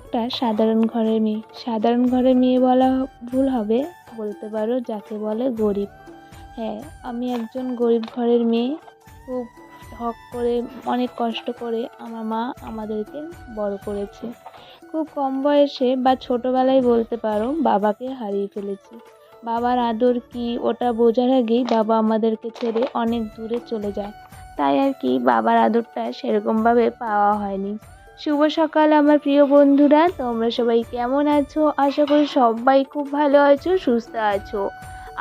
একটা সাধারণ ঘরের মেয়ে। সাধারণ ঘরের মেয়ে বলা ভুল হবে, বলতে পারো যাকে বলে গরিব। হ্যাঁ আমি একজন গরিব ঘরের মেয়ে। খুব হক করে, অনেক কষ্ট করে আমার মা আমাদেরকে বড় করেছে। খুব কম বয়সে বা ছোটোবেলায় বলতে পারো বাবাকে হারিয়ে ফেলেছি। বাবার আদর কি ওটা বোঝার আগেই বাবা আমাদেরকে ছেড়ে অনেক দূরে চলে যায়। তাই আর কি বাবার আদরটা সেরকমভাবে পাওয়া হয়নি। শুভ সকাল, আমার প্রিয় বন্ধুরা। তোমরা সবাই কেমন আছো? আশা করি সবাই খুব ভালো আছো, সুস্থ আছো।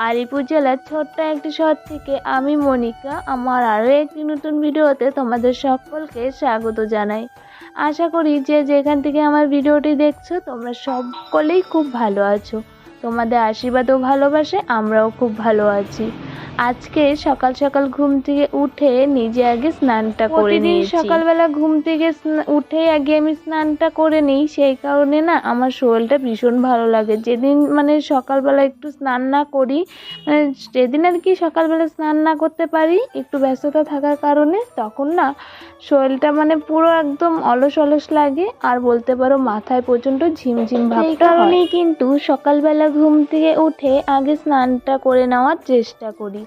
আলিপুর জেলার ছোট্ট একটি শহর থেকে আমি মনিকা। আমার আরও একটি নতুন ভিডিওতে তোমাদের সকলকে স্বাগত জানাই। আশা করি যে যেখান থেকে আমার ভিডিওটি দেখছ, তোমরা সকলেই খুব ভালো আছো। তোমাদের আশীর্বাদ ও ভালোবাসে আমরাও খুব ভালো আছি। আজকে সকাল সকাল ঘুম থেকে উঠে নিজে আগে স্নানটা করে নিই সকালবেলা ঘুম থেকে উঠে আগে আমি স্নানটা করে নিই সেই কারণে না আমার শরীরটা ভীষণ ভালো লাগে। যেদিন মানে সকালবেলা একটু স্নান না করি মানে যেদিন আর কি সকালবেলা স্নান না করতে পারি একটু ব্যস্ততা থাকার কারণে তখন না শরীরটা মানে পুরো একদম অলস অলস লাগে। আর বলতে পারো মাথায় প্রচণ্ড ঝিমঝিম ভাব কারণেই কিন্তু সকালবেলা ঘুম থেকে উঠে আগে স্নানটা করে নেওয়ার চেষ্টা করি।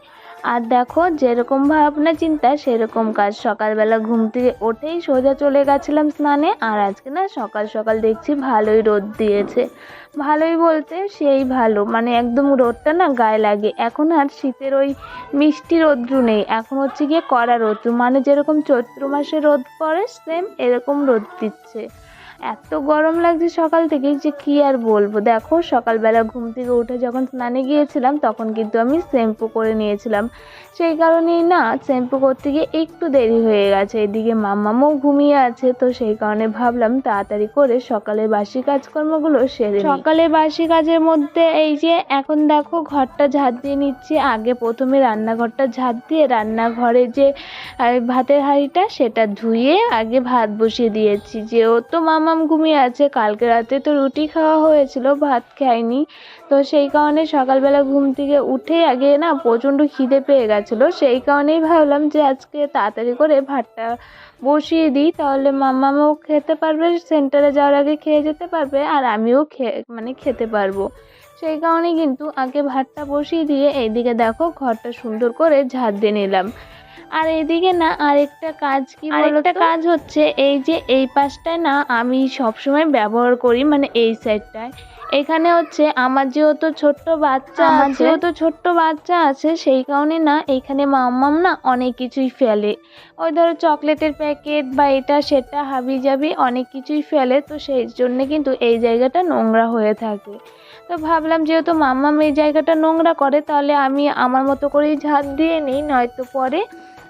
আর দেখো, যেরকম ভাবনা চিন্তা, সেরকম কাজ। সকালবেলা ঘুম থেকে ওঠেই সোজা চলে গেছিলাম স্নানে, আর আজকে না সকাল সকাল দেখছি ভালোই রোদ দিয়েছে। ভালোই বলতে সেই ভালো মানে একদম রোদটা না গায়ে লাগে। এখন আর শীতের ওই মিষ্টি রোদ্রু নেই, এখন হচ্ছে গিয়ে কড়া রোদ্রু। মানে যেরকম চৈত্র মাসে রোদ পড়ে সেম এরকম রোদ দিচ্ছে। এত গরম লাগছে সকাল থেকে যে কি আর বলব? দেখো, সকালবেলা ঘুম থেকে উঠে যখন স্নানে গিয়েছিলাম, তখন কিন্তু আমি শ্যাম্পু করে নিয়েছিলাম। সেই কারণেই না, শ্যাম্পু করতে গিয়ে একটু দেরি হয়ে গেছে। এদিকে মাম্মামও ঘুমিয়ে আছে, তো সেই কারণে ভাবলাম তাড়াতাড়ি করে সকালের বাসি কাজকর্মগুলো সেরে নিই। সকালের বাসি কাজের মধ্যে এই যে, এখন দেখো ঘরটা ঝাড় দিয়ে নিচ্ছি। আগে প্রথমে রান্নাঘরটা ঝাড় দিয়ে রান্নাঘরে যে ভাতের হাঁড়িটা সেটা ধুয়ে আগে ভাত বসিয়ে দিয়েছি। যেহেতু মামাম ঘুমিয়ে আছে। কালকে রাতে তো রুটি খাওয়া হয়েছিল, ভাত খাইনি। তো সেই কারণে সকালবেলা ঘুম থেকে উঠে আগে না প্রচণ্ড খিদে পেয়ে গেছিল। সেই কারণেই ভাবলাম যে আজকে তাড়াতাড়ি করে ভাতটা বসিয়ে দিই, তাহলে মামামও খেতে পারবে, সেন্টারে যাওয়ার আগে খেয়ে যেতে পারবে, আর আমিও খেয়ে মানে খেতে পারব। সেই কারণে কিন্তু আগে ভাতটা বসিয়ে দিয়ে এইদিকে দেখো ঘরটা সুন্দর করে ঝাড় দিয়ে নিলাম। আর এদিকে না আরেকটা কাজ কি আরেকটা কাজ হচ্ছে এই যে এই পাশটায় না আমি সবসময় ব্যবহার করি মানে এই সাইডটায়। এখানে হচ্ছে আমার যেহেতু ছোট্ট বাচ্চা আমার যেহেতু ছোট্ট বাচ্চা আছে সেই কারণে না এইখানে মাম্মাম না অনেক কিছুই ফেলে। ওই ধরো চকলেটের প্যাকেট বা এটা সেটা হাবি জাবি অনেক কিছুই ফেলে তো সেই জন্যে কিন্তু এই জায়গাটা নোংরা হয়ে থাকে। তো ভাবলাম যেহেতু মাম্মাম এই জায়গাটা নোংরা করে, তাহলে আমি আমার মতো করেই ঝাড় দিয়ে নিই, নয়তো পরে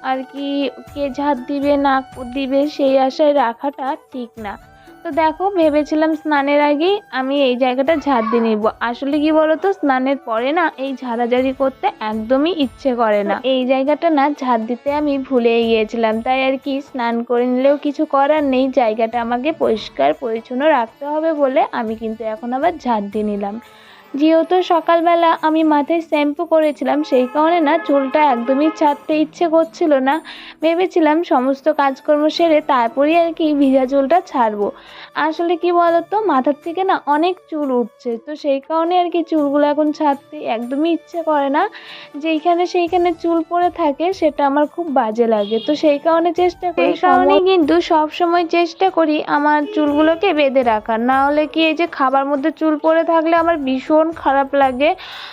আর কি কে ঝাঁত দিবে না দিবে, সেই আশায় রাখাটা ঠিক না। তো দেখো, ভেবেছিলাম স্নানের আগেই আমি এই জায়গাটা ঝাড় দিয়ে নিব। আসলে কি বলতো, স্নানের পরে না এই ঝাড়াঝাড়ি করতে একদমই ইচ্ছে করে না। এই জায়গাটা না ঝাড় দিতে আমি ভুলে গিয়েছিলাম। তাই আর কি স্নান করে নিলেও কিছু করার নেই, জায়গাটা আমাকে পরিষ্কার পরিচ্ছন্ন রাখতে হবে বলে আমি কিন্তু এখন আবার ঝাড় দিয়ে নিলাম। যেহেতু সকালবেলা আমি মাথায় শ্যাম্পু করেছিলাম সেই কারণে না চুলটা একদমই ছাড়তে ইচ্ছে করছিল না। ভেবেছিলাম সমস্ত কাজকর্ম সেরে তারপরেই আর কি ভিজা চুলটা ছাড়বো। আসলে কি বলতো মাথার থেকে না অনেক চুল উঠছে তো সেই কারণে আর কি চুলগুলো এখন ছাড়তে একদমই ইচ্ছে করে না। যেইখানে সেইখানে চুল পড়ে থাকে সেটা আমার খুব বাজে লাগে। তো সেই কারণে চেষ্টা করি সেই কারণে কিন্তু সব সময় চেষ্টা করি আমার চুলগুলোকে বেঁধে রাখার। না হলে কি এই যে খাবার মধ্যে চুল পড়ে থাকলে আমার ভীষণ খারাপ লাগে।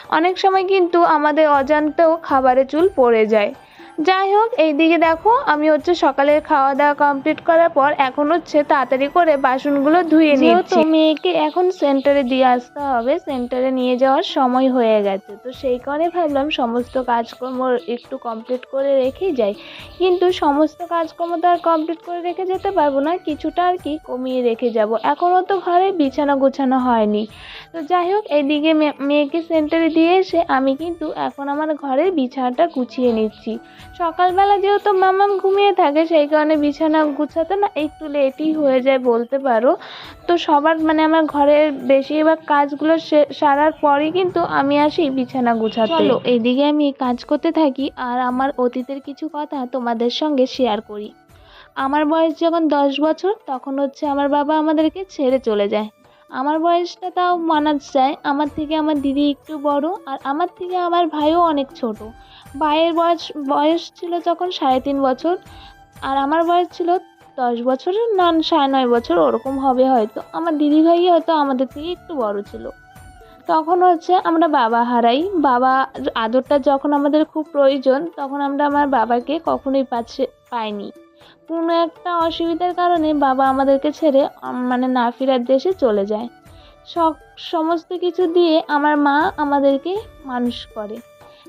অনেক সময় কিন্তু আমাদের অজান্তেও খাবারে চুল পড়ে যায়। যাই হোক এইদিকে দেখো আমি হচ্ছে সকালের খাওয়া দাওয়া কমপ্লিট করার পর এখন হচ্ছে তাড়াতাড়ি করে বাসনগুলো ধুয়ে নিচ্ছি। মেয়েকে এখন সেন্টারে দিয়ে আসতে হবে সেন্টারে নিয়ে যাওয়ার সময় হয়ে গেছে। তো সেই কারণে ভাবলাম সমস্ত কাজকর্ম একটু কমপ্লিট করে রেখেই যাই। কিন্তু সমস্ত কাজকর্ম তো আর কমপ্লিট করে রেখে যেতে পারব না কিছুটা আর কি কমিয়ে রেখে যাব। এখনও তো ঘরে বিছানা গোছানো হয়নি। তো যাই হোক এইদিকে মে- মেয়েকে সেন্টারে দিয়ে এসে আমি কিন্তু এখন আমার ঘরের বিছানাটা গুছিয়ে নিচ্ছি। সকালবেলা যেহেতু মামাম ঘুমিয়ে থাকে সেই কারণে বিছানা গুছাতে না একটু লেটই হয়ে যায় বলতে পারো। তো সবার মানে আমার ঘরের বেশিরভাগ কাজগুলো সে- সারার পরই কিন্তু আমি আসি বিছানা গুছাতে। চলো এইদিকে আমি কাজ করতে থাকি আর আমার অতীতের কিছু কথা তোমাদের সঙ্গে শেয়ার করি। আমার বয়স যখন দশ বছর তখন হচ্ছে আমার বাবা আমাদেরকে ছেড়ে চলে যায়। আমার বয়সটা তাও মানা যায়। আমার থেকে আমার দিদি একটু বড় আর আমার থেকে আমার ভাইও অনেক ছোট। ভাইয়ের বয়স বয়স ছিল তখন সাড়ে তিন বছর আর আমার বয়স ছিল দশ বছরের না, সাড়ে নয় বছর, ওরকম হবে হয়তো। আমার দিদি ভাই হয়তো আমাদের থেকে একটু বড় ছিল। তখন হচ্ছে আমরা বাবা হারাই। বাবা আদরটা যখন আমাদের খুব প্রয়োজন, তখন আমরা আমার বাবাকে কখনোই পাচ্ছে পাইনি। কোনো একটা অসুবিধার কারণে বাবা আমাদেরকে ছেড়ে মানে না ফেরার দেশে চলে যায়। সব, সমস্ত কিছু দিয়ে আমার মা আমাদেরকে মানুষ করে।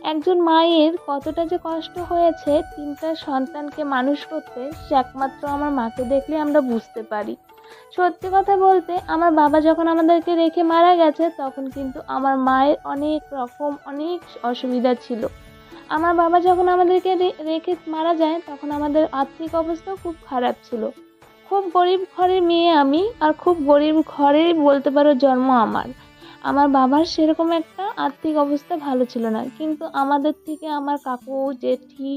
একজন মায়ের কতটা যে কষ্ট হয়েছে, তিনটা সন্তানকে মানুষ করতে সে একমাত্র আমার মাকে দেখলে আমরা বুঝতে পারি। সত্যি কথা বলতে, আমার বাবা যখন আমাদেরকে রেখে মারা গেছে, তখন কিন্তু আমার মায়ের অনেক রকম অনেক অসুবিধা ছিল। আমার বাবা যখন আমাদেরকে রেখে মারা যায়, তখন আমাদের আর্থিক অবস্থাও খুব খারাপ ছিল। খুব গরিব ঘরের মেয়ে আমি, আর খুব গরিব ঘরেই বলতে পারো জন্ম আমার। আমার বাবার সেরকম একটা আর্থিক অবস্থা ভালো ছিল না, কিন্তু আমাদের থেকে আমার কাকু, জেঠি,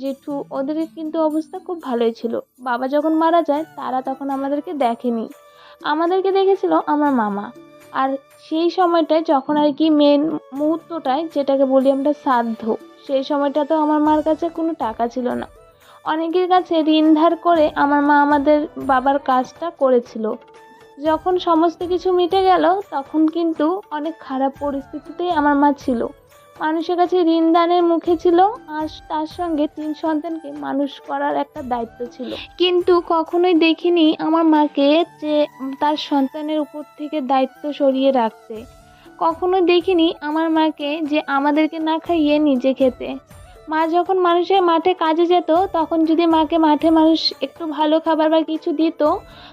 জেঠু ওদের কিন্তু অবস্থা খুব ভালোই ছিল। বাবা যখন মারা যায়, তারা তখন আমাদেরকে দেখেনি। আমাদেরকে দেখেছিল আমার মামা। আর সেই সময়টায় যখন আর কি মেন মুহূর্তটায়, যেটাকে বলি আমরা সাধ্য, সেই সময়টা তো আমার মার কাছে কোনো টাকা ছিল না। অনেকের কাছে ঋণ ধার করে আমার মা আমাদের বাবার কাজটা করেছিল। যখন সমস্ত কিছু মিটে গেল, তখন কিন্তু অনেক খারাপ পরিস্থিতিতেই আমার মা ছিল। মানুষের কাছে ঋণ দানের মুখে ছিল আর তার সঙ্গে তিন সন্তানকে মানুষ করার একটা দায়িত্ব ছিল। কিন্তু কখনোই দেখিনি আমার মাকে যে তার সন্তানের উপর থেকে দায়িত্ব সরিয়ে রাখতে। কখনো দেখিনি আমার মাকে যে আমাদেরকে না খাইয়ে নিজে খেতে। মা যখন মানুষের মাঠে কাজে যেত, তখন যদি মাকে মাঠে মানুষ একটু ভালো খাবার বা কিছু দিত,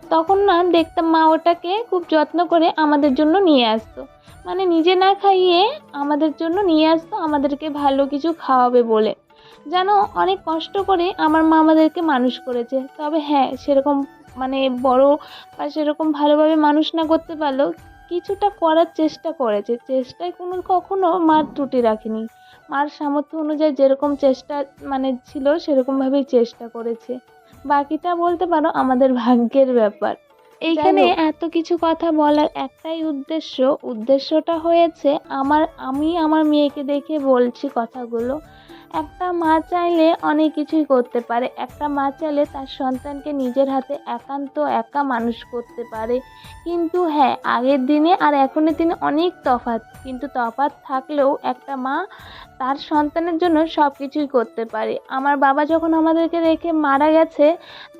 তখন না দেখতাম মা ওটাকে খুব যত্ন করে আমাদের জন্য নিয়ে আসতো। মানে নিজে না খাইয়ে আমাদের জন্য নিয়ে আসতো, আমাদেরকে ভালো কিছু খাওয়াবে বলে। যেন অনেক কষ্ট করে আমার মা আমাদেরকে মানুষ করেছে। তবে হ্যাঁ সেরকম মানে বড় বা সেরকম ভালোভাবে মানুষ না করতে পারলেও কিছুটা করার চেষ্টা করেছে। চেষ্টায় কোনো কখনো মার ত্রুটি রাখেনি। মার সামর্থ্য অনুযায়ী যেরকম চেষ্টা মানে ছিল, সেরকমভাবেই চেষ্টা করেছে। বাকিটা বলতে পারো আমাদের ভাগ্যের ব্যাপার। এইখানে এত কিছু কথা বলার একটাই উদ্দেশ্য উদ্দেশ্যটা হয়েছে আমার আমি আমার মেয়েকে দেখে বলছি কথাগুলো। একটা মা চাইলে অনেক কিছুই করতে পারে। একটা মা চাইলে তার সন্তানকে নিজের হাতে একান্ত একা মানুষ করতে পারে। কিন্তু হ্যাঁ আগের দিনে আর এখনের দিনে অনেক তফাৎ। কিন্তু তফাৎ থাকলেও একটা মা তার সন্তানের জন্য সব কিছুই করতে পারে। আমার বাবা যখন আমাদেরকে রেখে মারা গেছে,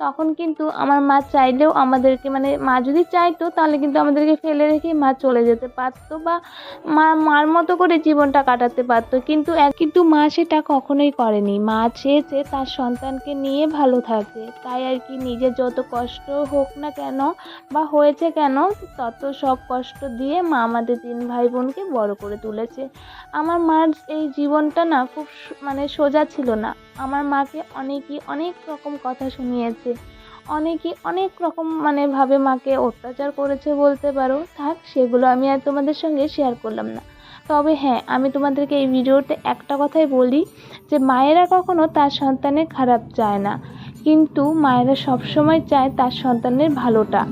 তখন কিন্তু আমার মা চাইলেও আমাদেরকে মানে মা যদি চাইতো, তাহলে কিন্তু আমাদেরকে ফেলে রেখে মা চলে যেতে পারতো বা মা, মার মতো করে জীবনটা কাটাতে পারতো। কিন্তু কিন্তু মা সেটা কখনোই করেনি। মা চেয়েছে তার সন্তানকে নিয়ে ভালো থাকে। তাই আর কি নিজের যত কষ্ট হোক না কেন বা হয়েছে কেন, তত সব কষ্ট দিয়ে মা আমাদের তিন ভাই বোনকে বড় করে তুলেছে। আমার মার এই জীবনটা না খুব মানে সোজা ছিল না। আমার মাকে অনেকই, অনেক রকম কথা শুনিয়েছে। অনেকই, অনেক রকম মানে ভাবে মাকে অত্যাচার করেছে বলতে পারো। থাক, সেগুলো আমি আর তোমাদের সঙ্গে শেয়ার করলাম না। তবে হ্যাঁ আমি তোমাদেরকে এই ভিডিওতে একটা কথাই বলি যে, মায়েরা কখনো তার সন্তানের খারাপ চায় না। কিন্তু মায়েরা সবসময় চায় তার সন্তানের ভালোটা।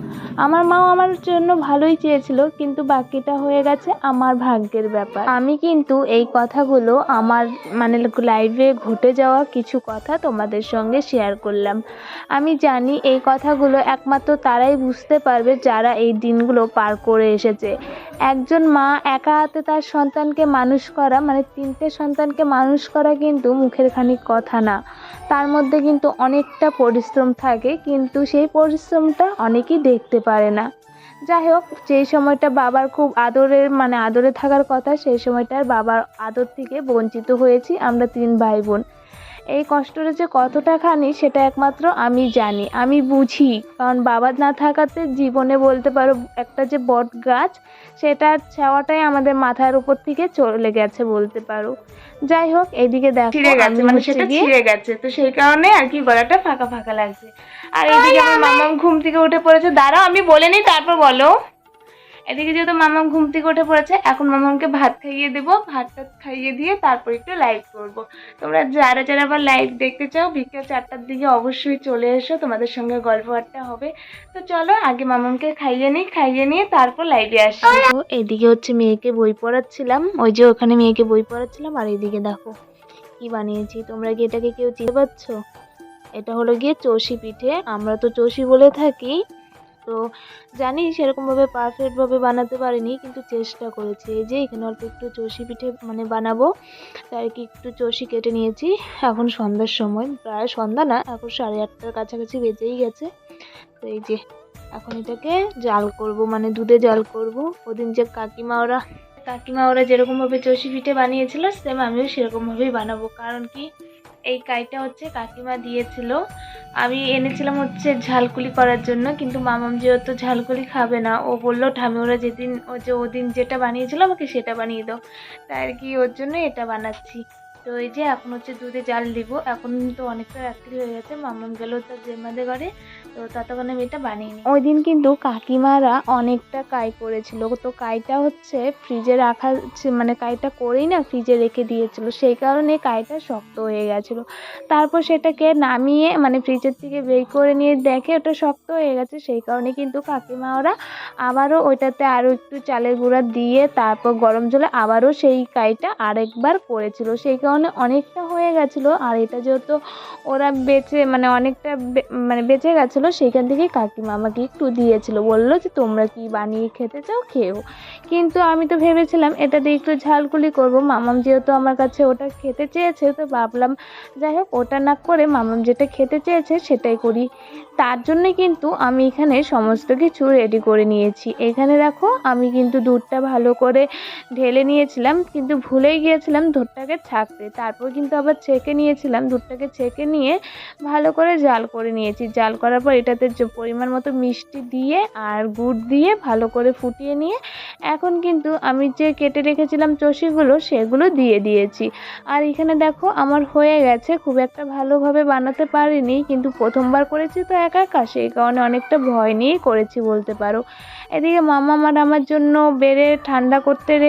আমার মাও আমার জন্য ভালোই চেয়েছিল, কিন্তু বাকিটা হয়ে গেছে আমার ভাগ্যের ব্যাপার। আমি কিন্তু এই কথাগুলো আমার মানে লাইভে ঘটে যাওয়া কিছু কথা তোমাদের সঙ্গে শেয়ার করলাম। আমি জানি এই কথাগুলো একমাত্র তারাই বুঝতে পারবে যারা এই দিনগুলো পার করে এসেছে। একজন মা একা হাতে তার সন্তানকে মানুষ করা মানে তিনটে সন্তানকে মানুষ করা কিন্তু মুখের খানিক কথা না। তার মধ্যে কিন্তু অনেকটা পরিশ্রম থাকে, কিন্তু সেই পরিশ্রমটা অনেকেই দেখতে পারে না। যাই হোক, যেই সময়টা বাবার খুব আদরের মানে আদরে থাকার কথা, সেই সময়টার বাবার আদর থেকে বঞ্চিত হয়েছি আমরা তিন ভাই বোন। এই কষ্টটা যে কতটা খানি সেটা একমাত্র আমি জানি আমি বুঝি। কারণ বাবা না থাকাতে জীবনে বলতে পারো একটা যে বট গাছ সেটার ছাওয়াটাই আমাদের মাথার উপর থেকে চলে গেছে বলতে পারো। যাই হোক এইদিকে দেখো ছিঁড়ে গেছে মানে সেটা ছিঁড়ে গেছে। তো সেই কারণে আর কি গলাটা ফাঁকা ফাঁকা লাগছে। আর এইদিকে আমার মামাম ঘুম থেকে উঠে পড়েছে। দাঁড়াও আমি বলে নিই তারপর বলো। এদিকে যেহেতু মামাম ঘুম থেকে উঠে পড়েছে, এখন মামামকে ভাত খাইয়ে দেবো। ভাত টাত খাইয়ে দিয়ে তারপর একটু লাইভ করব। তোমরা যারা যারা আবার লাইভ দেখতে চাও, বিকেল চারটার দিকে অবশ্যই চলে এসো। তোমাদের সঙ্গে গল্প আড্ডা হবে। তো চলো, আগে মামামকে খাইয়ে নিই, খাইয়ে নিয়ে তারপর লাইভে আসি। তো এদিকে হচ্ছে মেয়েকে বই পড়াচ্ছিলাম। ওই যে ওখানে মেয়েকে বই পড়াচ্ছিলাম, আর এদিকে দেখো কি বানিয়েছি। তোমরা কি এটাকে কেউ চিনতে পারছ? এটা হলো গিয়ে চষি পিঠে। আমরা তো চষি বলে থাকি। তো জানি সেরকমভাবে পারফেক্টভাবে বানাতে পারিনি, কিন্তু চেষ্টা করেছি। এই যে এখানে অল্প একটু চষি পিঠে মানে বানাবো, তাই কি একটু চষি কেটে নিয়েছি। এখন সন্ধ্যার সময়, প্রায় সন্ধ্যা না, এখন সাড়ে আটটার কাছাকাছি বেজেই গেছে। তো এই যে এখন এটাকে জাল করব মানে দুধে জাল করব। ওদিন যে কাকিমা ওরা কাকিমা ওরা যেরকমভাবে চষি পিঠে বানিয়েছিল সেম আমিও সেরকমভাবেই বানাবো। কারণ কি এই কাইটা হচ্ছে কাকিমা দিয়েছিল। আমি এনেছিলাম হচ্ছে ঝালকুলি করার জন্য, কিন্তু মামাম যেহেতু ঝালকুলি খাবে না, ও বলল, ঠামি, ওরা যেদিন, ও যে ওদিন যেটা বানিয়েছিল আমাকে সেটা বানিয়ে দাও। তাই আর কি ওর জন্য এটা বানাচ্ছি। তো এই যে এখন হচ্ছে দুধে জাল দিব। এখন তো অনেকটা রাত্রি হয়ে গেছে, মামাম গেল তার জেমাদের ঘরে। তো ততক্ষণে আমি এটা বানিয়ে নিই। ওই দিন কিন্তু কাকিমারা অনেকটা কাই করেছিল। তো কাইটা হচ্ছে ফ্রিজে রাখা মানে কাইটা করেই না ফ্রিজে রেখে দিয়েছিল। সেই কারণে কাইটা শক্ত হয়ে গেছিল। তারপর সেটাকে নামিয়ে মানে ফ্রিজের থেকে বের করে নিয়ে দেখে ওটা শক্ত হয়ে গেছে। সেই কারণে কিন্তু কাকিমা ওরা আবারও ওইটাতে আরও একটু চালের গুঁড়া দিয়ে, তারপর গরম জলে আবারও সেই কাইটা আরেকবার করেছিল। সেই কারণে অনেকটা হয়ে গেছিল। আর এটা যেহেতু ওরা বেঁচে মানে অনেকটা মানে বেঁচে গেছিল সেইখান থেকে কাকিমা আমাকে একটু দিয়েছিল। বলল যে, তোমরা কি বানিয়ে খেতে চাও? খেও কিন্তু আমি তো ভেবেছিলাম, এটা দিয়ে একটু ঝালকুলি করব। মামাম যেহেতু আমার কাছে ওটা খেতে চেয়েছে, তো ভাবলাম, যাই হোক, ওটা না করে মামাম যেটা খেতে চেয়েছে, সেটাই করি। তার জন্য কিন্তু আমি এখানে সমস্ত কিছু রেডি করে নিয়েছি। এখানে দেখো, আমি কিন্তু দুধটা ভালো করে ঢেলে নিয়েছিলাম, কিন্তু ভুলেই গিয়েছিলাম দুধটাকে ছাঁকতে। তারপর কিন্তু আবার ছেঁকে নিয়েছিলাম, দুধটাকে ছেঁকে নিয়ে ভালো করে জাল করে নিয়েছি। জাল করার পর এটাতে যে পরিমাণ মতো মিষ্টি দিয়ে আর গুড় দিয়ে ভালো করে ফুটিয়ে নিয়ে এখন কিন্তু আমি যে কেটে রেখেছিলাম চষিগুলো, সেগুলো দিয়ে দিয়েছি। আর এখানে দেখো আমার হয়ে গেছে, খুব একটা ভালোভাবে বানাতে পারিনি, কিন্তু প্রথমবার করেছি তো একা একা, সেই কারণে অনেকটা ভয় নিয়েই করেছি বলতে পারো। এদিকে মামা আমার আমার জন্য বেড়ে ঠান্ডা করতে রেখে